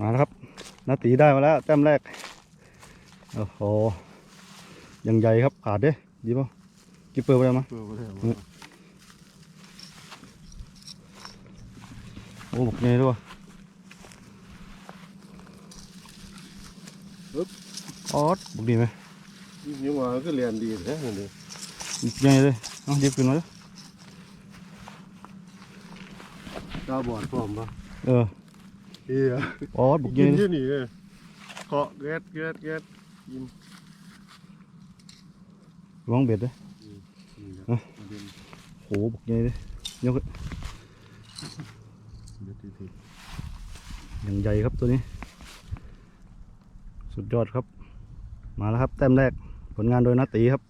มาแล้วครับนาตีได้มาแล้วแต้มแรกโอ้โหยังใหญ่ครับขาดเด้ดีป่ะกิปเปอร์ไปแล้วมั้ยเปิดไปเลยโอ้บอกไงด้วยวะออดบอกดีไหมยิ่งว่าก็เรียนดีแท้เลยบอกไงเลยเอาหยิบขึ้นมาเลยตาบอดพร้อมปะเออ เฮียออดบอกไงกินเลยที่นี่เลยเคาะแก๊สแก๊สแก๊สกินระวังเบ็ดเลยนี่แหละเอ้าประเด็นโหบอกไงเลยยกขึ้นเด็ดทีอย่างใหญ่ครับตัวนี้ สุดยอดครับ มาแล้วครับ แต้มแรก ผลงานโดยนาตีครับ